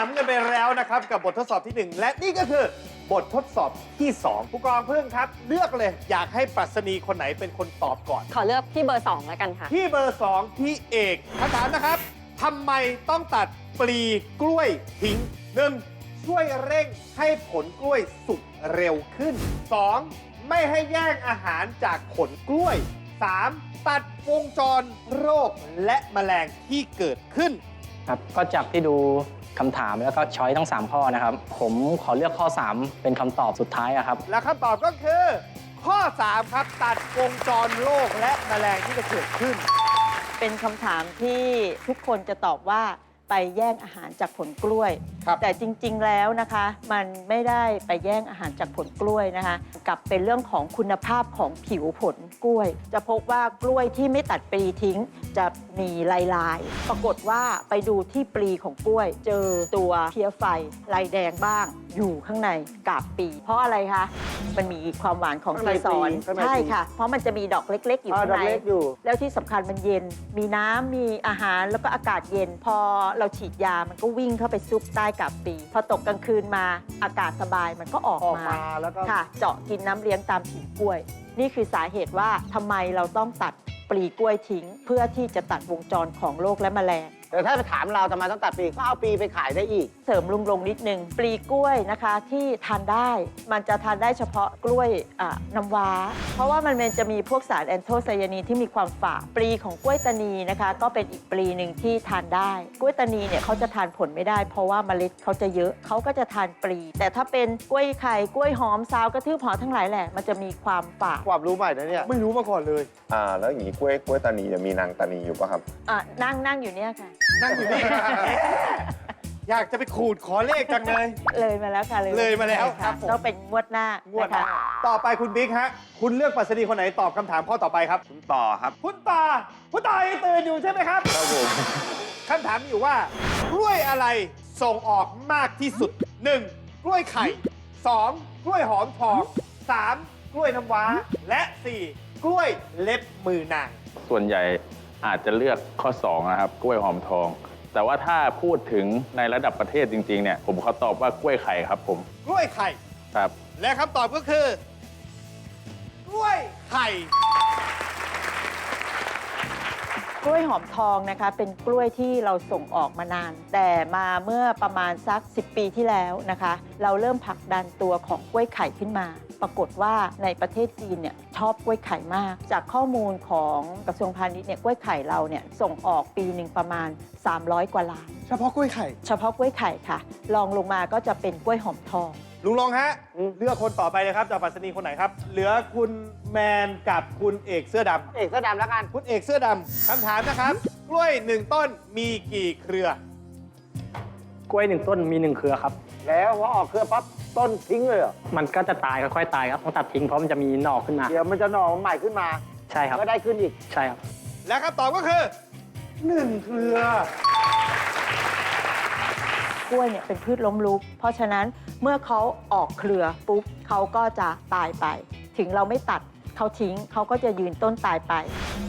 นำกันไปแล้วนะครับ กับบททดสอบที่ 1 และนี่ก็คือบททดสอบที่ 2 ผู้กองพึ่งครับ เลือกเลยอยากให้ปรัชนีคนไหนเป็นคนตอบก่อน ขอเลือกที่เบอร์สองแล้วกันค่ะ ที่เบอร์ 2 พี่เอกคำถามนะครับทำไมต้องตัดปลีกล้วยทิ้งหนึ่งช่วยเร่งให้ผลกล้วยสุกเร็วขึ้น 2. ไม่ให้แย่งอาหารจากผลกล้วย 3. ตัดวงจรโรคและแมลงที่เกิดขึ้น ครับก็จากที่ดู คำถามแล้วก็ช้อยทั้ง 3 ข้อนะครับ ผมขอเลือกข้อ 3 เป็นคำตอบสุดท้ายอะครับ และคำตอบก็คือ ข้อ 3 ครับ ตัดวงจรโรคและแมลงที่จะเกิดขึ้น เป็นคำถามที่ทุกคนจะตอบว่าไปแย่งอาหารจากผลกล้วยครับ แต่จริงๆแล้วนะคะ มันไม่ได้ไปแย่งอาหารจากผลกล้วยนะคะกลับเป็นเรื่องของคุณภาพของผิวผลกล้วย จะพบว่ากล้วยที่ไม่ตัดปลีทิ้ง จะมีลายลายๆปรากฏว่าไปดูที่ปลีของกล้วย เจอตัวเพี้ยไฟลายแดงบ้าง อยู่ข้างในกาบปี เพราะอะไรคะมันมีความหวานของข้างเกในสรปลีข้างในใช่ปลีค่ะ เพราะมันจะมีดอกเล็ก ๆ อยู่อ่าข้างดอกใน เล็กอยู่ แล้วที่สำคัญมันเย็น มีน้ำ มีอาหาร แล้วก็อากาศเย็น พอเราฉีดยา มันก็วิ่งเข้าไปซุกใต้กับปีพอตกกลางคืนมาอากาศสบายมันก็ออกออกมามาแล้วก็ค่ะ เจาะกินน้ำเลี้ยงตามผิวกล้วย นี่คือสาเหตุว่าทำไมเราต้องตัดปลีกล้วยทิ้ง เพื่อที่จะตัดวงจรของโรคและแมลง แต่ถ้าไปถามเราทำไมต้องตัดปีกก็เอาปีไปขายได้อีก เสริมลุงลงนิดนึง ปลีกล้วยนะคะที่ทานได้ มันจะทานได้เฉพาะกล้วยอะน้ำว้า เพราะว่ามันจะมีพวกสารแอนโทไซยานีนที่มีความฝาดปลีของกล้วยตานีนะคะ ก็เป็นอีกปลีหนึ่งที่ทานได้ กล้วยตานีเนี่ยเขาจะทานผลไม่ได้ เพราะว่าเมล็ดเขาจะเยอะเขาก็จะทานปลี แต่ถ้าเป็นกล้วยไข่กล้วยหอมซาวกระทืบหอมทั้งหลายแหละมันจะมีความฝาดความรู้ใหม่นะเนี่ยไม่รู้มาก่อนเลย อ่า แล้วอย่างนี้กล้วยกล้วยตานีจะมีนางตานีอยู่ป่ะครับ อะนั่งนั่งอยู่เนี่ยค่ะนั่งอยู่นี่อยากจะไปขูดขอเลขจังเลย เลยมาแล้วค่ะเลยมาแล้วครัค่ะบผมต้องเป็นงวดหน้างวดหน้านะคะต่อไปคุณบิ๊กฮะ คุณเลือกปรัชนีคนไหนตอบคำถามข้อต่อไปครับ คุณต่อครับคุณตาคุณตายังตื่นอยู่ใช่ไหมครับครับผมคำถามมีอยู่ว่ากล้วยอะไรส่งออกมากที่สุด 1. กล้วยไข่ 2. กล้วยหอมทอง 3. กล้วยน้ำว้า และ 4. กล้วยเล็บมือนางส่วนใหญ่ อาจจะเลือกข้อ2นะครับกล้วยหอมทอง แต่ว่าถ้าพูดถึงในระดับประเทศจริงๆเนี่ยผมขอตอบว่ากล้วยไข่ครับผมกล้วยไข่ ครับ และคำตอบก็คือกล้วยไข่ กล้วยหอมทองนะคะ เป็นกล้วยที่เราส่งออกมานาน แต่มาเมื่อประมาณสัก 10 ปีที่แล้วนะคะ เราเริ่มผลักดันตัวของกล้วยไข่ขึ้นมา ปรากฏว่าในประเทศจีนเนี่ยชอบกล้วยไข่มาก จากข้อมูลของกระทรวงพาณิชย์เนี่ยกล้วยไข่เราเนี่ยส่งออกปีหนึ่งประมาณ 300 กว่าล้าน เฉพาะกล้วยไข่ เฉพาะกล้วยไข่ค่ะรองลงมาก็จะเป็นกล้วยหอมทอง ลุงลองฮะอืมเลือกคนต่อไปเลยครับจากปรัชนีคนไหนครับ เหลือคุณแมนกับคุณเอกเสื้อดำเอกเสื้อดำแล้วกันคุณเอกเสื้อดำคำถามนะครับ กล้วยหนึ่งต้นมีกี่เครือ กล้วยหนึ่งต้นมีหนึ่งเครือครับ แล้วพอออกเครือปั๊บต้นทิ้งเลยเหรอมันก็จะตายค่อยๆตายครับต้องตัดทิ้งเพราะมันจะมีหน่อขึ้นมา เดี๋ยวมันจะหน่อใหม่ขึ้นมาใช่ครับ ก็ได้ขึ้นอีก ใช่ครับ และคำตอบก็คือหนึ่งเครือ กล้วยเนี่ยเป็นพืชล้มลุก เพราะฉะนั้นเมื่อเขาออกเครือปุ๊บเขาก็จะตายไป ถึงเราไม่ตัด เขาทิ้งเขาก็จะยืนต้นตายไป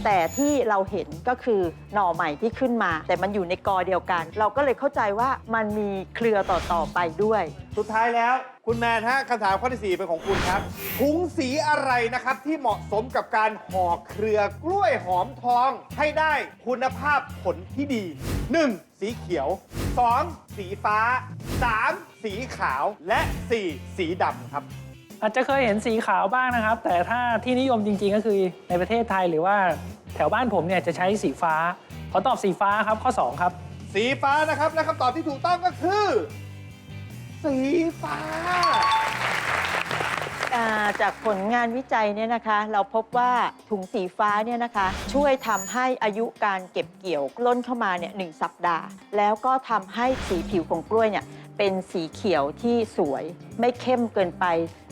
แต่ที่เราเห็นก็คือหน่อใหม่ที่ขึ้นมา แต่มันอยู่ในกอเดียวกัน เราก็เลยเข้าใจว่ามันมีเครือต่อๆไปด้วย สุดท้ายแล้ว คุณแมนฮะคำถามข้อที่4เป็นของคุณครับถุงสีอะไรนะครับที่เหมาะสมกับการห่อเครือกล้วยหอมทอง ให้ได้คุณภาพผลที่ดี 1. สีเขียว 2. สีฟ้า 3. สีขาวและ 4. สีดำครับ อาจจะเคยเห็นสีขาวบ้างนะครับ แต่ถ้าที่นิยมจริง ๆ ก็คือในประเทศไทยหรือว่าแถวบ้านผมเนี่ยจะใช้สีฟ้า ขอตอบสีฟ้าครับข้อ 2 ครับ สีฟ้านะครับและคำตอบที่ถูกต้องก็คือ สีฟ้า อ่าจากผลงานวิจัยเนี่ยนะคะ เราพบว่าถุงสีฟ้าเนี่ยนะคะ ช่วยทำให้อายุการเก็บเกี่ยวล้นเข้ามาเนี่ยหนึ่งสัปดาห์ แล้วก็ทำให้สีผิวของกล้วยเนี่ย เป็นสีเขียวที่สวย ไม่เข้มเกินไป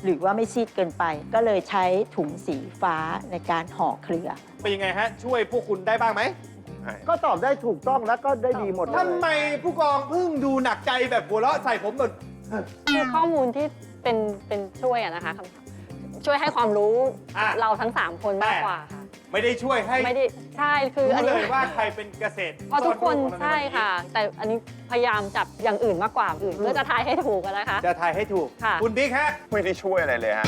หรือว่าไม่ซีดเกินไป ก็เลยใช้ถุงสีฟ้าในการห่อเครือ เป็นยังไงฮะ ช่วยพวกคุณได้บ้างไหมก็ตอบได้ถูกต้องแล้วก็ได้ดีหมดเลยทำไมผู้กองเพิ่งดูหนักใจแบบหัวเราะใส่ผมแบบคือข้อมูลที่เป็นเป็นช่วยอะนะคะคำถามช่วยให้ความรู้อะเราทั้ง 3 คนมากกว่าค่ะ ไม่ได้ช่วยให้ไม่ได้ใช่คืออันรู้นี้เลยว่าใครเป็นเกษตรเพราะทุกคนต้นรุ่งของเราใช่นวันนี้ค่ะ แต่อันนี้พยายามจับอย่างอื่นมากกว่าอื่นเพื่อจะทายให้ถูกกันนะคะ จะทายให้ถูกค่ะคุณบิ๊กฮะ ไม่ได้ช่วยอะไรเลยฮะ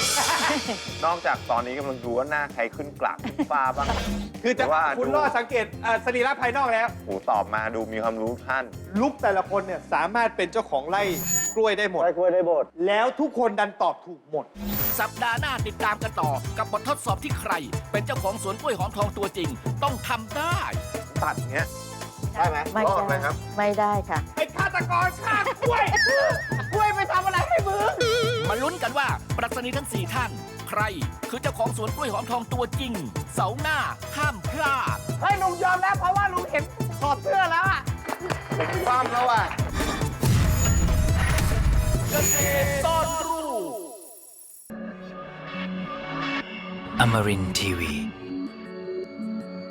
นอกจากตอนนี้กำลังดูว่าหน้าใครขึ้นกลับฟ้าบ้าง คือจะแต่ว่าคุณดู รอดสังเกตเอ่อสรีระภายนอกแล้ว โอ้ตอบมาดูมีความรู้ท่าน ลุกแต่ละคนเนี่ยสามารถเป็นเจ้าของไร่ กล้วยได้หมดได้กล้วยได้บทแล้วทุกคนดันตอบถูกหมด สัปดาห์หน้าติดตามกันต่อ กับบททดสอบที่ใคร เป็นเจ้าของสวนกล้วยหอมทองตัวจริง ต้องทำได้ ตัดเงี้ยได้ไหมไม่รอดไหมได้ครับ ไม่ได้ค่ะ ไอ้ฆาตกรฆ่ากล้วย กล้วยไปทำอะไรให้มึง มาลุ้นกันว่าปรัชนีทั้ง 4 ท่าน ใคร คือเจ้าของสวนกล้วยหอมทองตัวจริง เสาร์หน้าห้ามพลาด เฮ้ยลุงยอมแล้วเพราะว่าลุงเห็นถอดเสื้อแล้วอะ ความแล้วอะ เกษตรซ่อนรูป Amarin Tiwi.